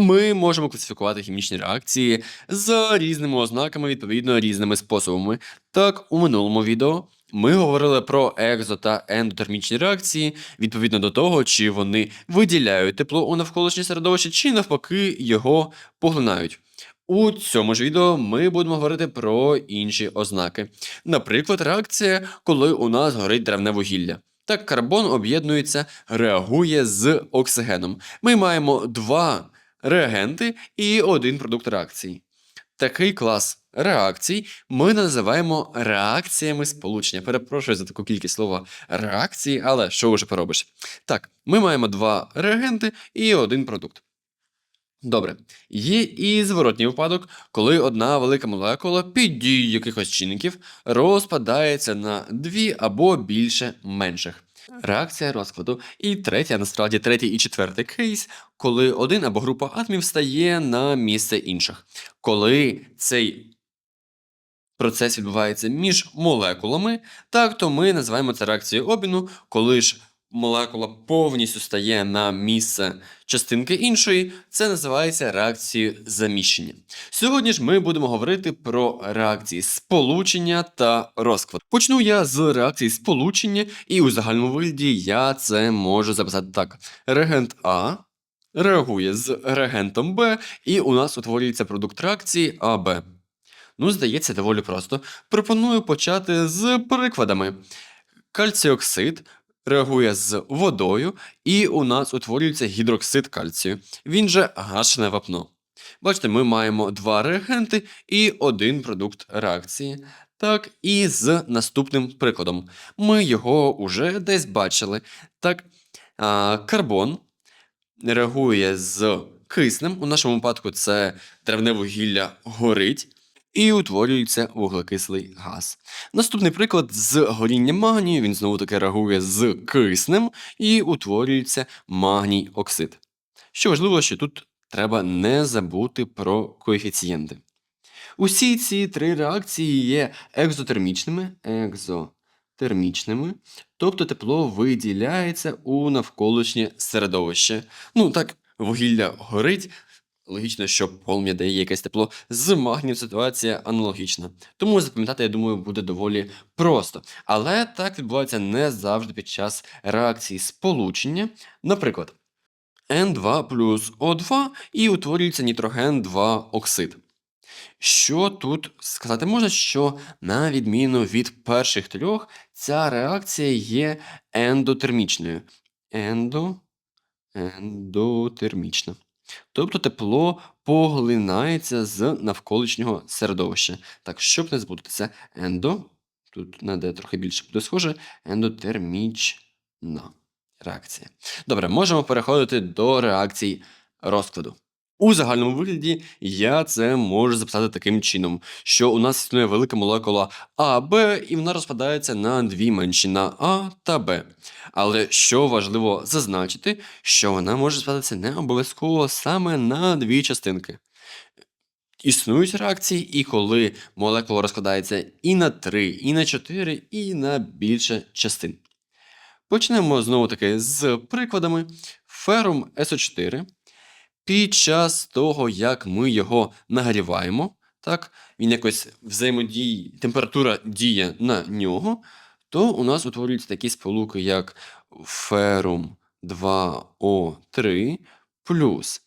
Ми можемо класифікувати хімічні реакції за різними ознаками, відповідно різними способами. Так, у минулому відео ми говорили про екзо та ендотермічні реакції відповідно до того, чи вони виділяють тепло у навколишнє середовище, чи навпаки його поглинають. У цьому ж відео ми будемо говорити про інші ознаки. Наприклад, реакція, коли у нас горить древне вугілля. Так, карбон об'єднується, реагує з оксигеном. Ми маємо два реагенти і один продукт реакції. Такий клас реакцій ми називаємо реакціями сполучення. Перепрошую за таку кількість слова реакції, але що вже поробиш? Так, ми маємо два реагенти і один продукт. Добре, є і зворотній випадок, коли одна велика молекула під дією якихось чинників розпадається на дві або більше менших. Реакція розкладу. І третя, насправді третій і четвертий кейс, коли один або група атомів стає на місце інших. Коли цей процес відбувається між молекулами, так то ми називаємо це реакцією обміну, коли ж молекула повністю стає на місце частинки іншої, це називається реакцією заміщення. Сьогодні ж ми будемо говорити про реакції сполучення та розкладу. Почну я з реакції сполучення, і у загальному вигляді я це можу записати так: реагент А. Реагує з реагентом Б, і у нас утворюється продукт реакції АБ. Ну, здається, доволі просто. Пропоную почати з прикладами. Кальціоксид реагує з водою, і у нас утворюється гідроксид кальцію. Він же гашене вапно. Бачите, ми маємо два реагенти і один продукт реакції. Так, і з наступним прикладом. Ми його уже десь бачили. Так, карбон реагує з киснем. У нашому випадку це травне вугілля горить і утворюється вуглекислий газ. Наступний приклад з горіння магнію, він знову таки реагує з киснем і утворюється магній оксид. Що важливо, що тут треба не забути про коефіцієнти. Усі ці три реакції є екзотермічними, екзотермічними, тобто тепло виділяється у навколишнє середовище. Ну так, вугілля горить, Логічно, що полум'я дає якесь тепло. З магнієм ситуація аналогічна. Тому запам'ятати, я думаю, буде доволі просто. Але так відбувається не завжди під час реакції сполучення. Наприклад, N2 плюс O2 і утворюється нітроген 2 оксид. Що тут сказати можна, що на відміну від перших трьох, ця реакція є ендотермічною. Ендо... Ендотермічна. Тобто тепло поглинається з навколишнього середовища. Так, щоб не збути, це ендо, тут на де трохи більше буде схоже, ендотермічна реакція. Добре, можемо переходити до реакцій розкладу. У загальному вигляді я це можу записати таким чином, що у нас існує велика молекула А, Б, і вона розпадається на дві менші на А та Б. Але що важливо зазначити, що вона може розпадатися не обов'язково саме на дві частинки. Існують реакції, і коли молекула розкладається і на 3, і на 4, і на більше частин. Почнемо знову таки з прикладами. Ферум СО4 під час того, як ми його нагріваємо, так, він якось взаємодіє, температура діє на нього, то у нас утворюються такі сполуки, як ферум 2О3 плюс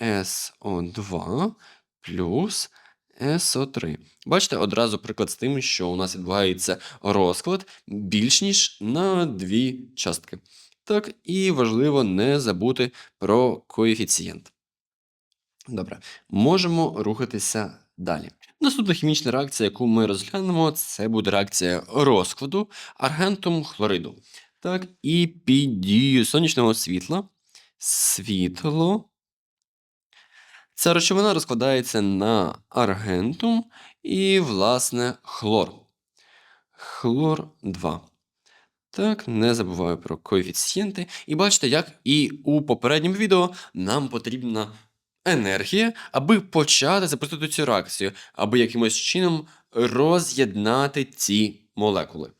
СО2 плюс СО3. Бачите, одразу приклад з тим, що у нас відбувається розклад більш ніж на дві частки. Так, і важливо не забути про коефіцієнт. Добре, можемо рухатися далі. Наступна хімічна реакція, яку ми розглянемо, це буде реакція розкладу аргентум хлориду. Так, і під дією сонячного світла світло. Ця речовина розкладається на аргентум і, власне, хлор. Хлор 2. Так, не забуваю про коефіцієнти. І бачите, як і у попередньому відео нам потрібна енергія, аби почати запустити цю реакцію, аби якимось чином роз'єднати ці молекули.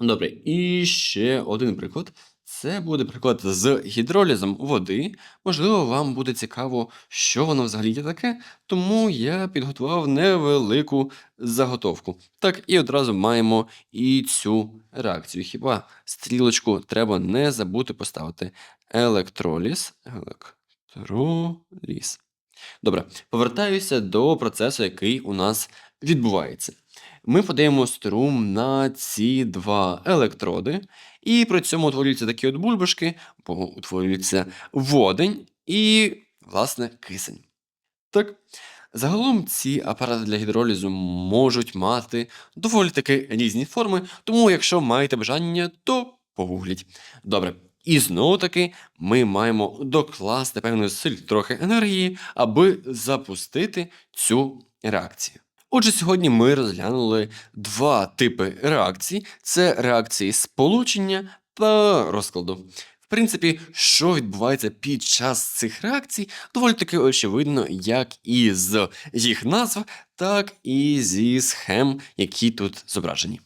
Добре, і ще один приклад Це буде приклад з гідролізом води. Можливо, вам буде цікаво, що воно взагалі таке, тому я підготував невелику заготовку. Так, і одразу маємо і цю реакцію. Хіба стрілочку треба не забути поставити електроліз. Електроліз. Добре, повертаюся до процесу, який у нас відбувається. Ми подаємо струм на ці два електроди, і при цьому утворюються такі от бульбашки, бо утворюється водень і, власне, кисень. Так, загалом ці апарати для гідролізу можуть мати доволі таки різні форми, тому якщо маєте бажання, то погугліть. Добре. І знову таки ми маємо докласти певної силь трохи енергії, аби запустити цю реакцію. Отже, сьогодні ми розглянули два типи реакцій: це реакції сполучення та розкладу. В принципі, що відбувається під час цих реакцій, доволі таки очевидно, як і з їх назв, так і зі схем, які тут зображені.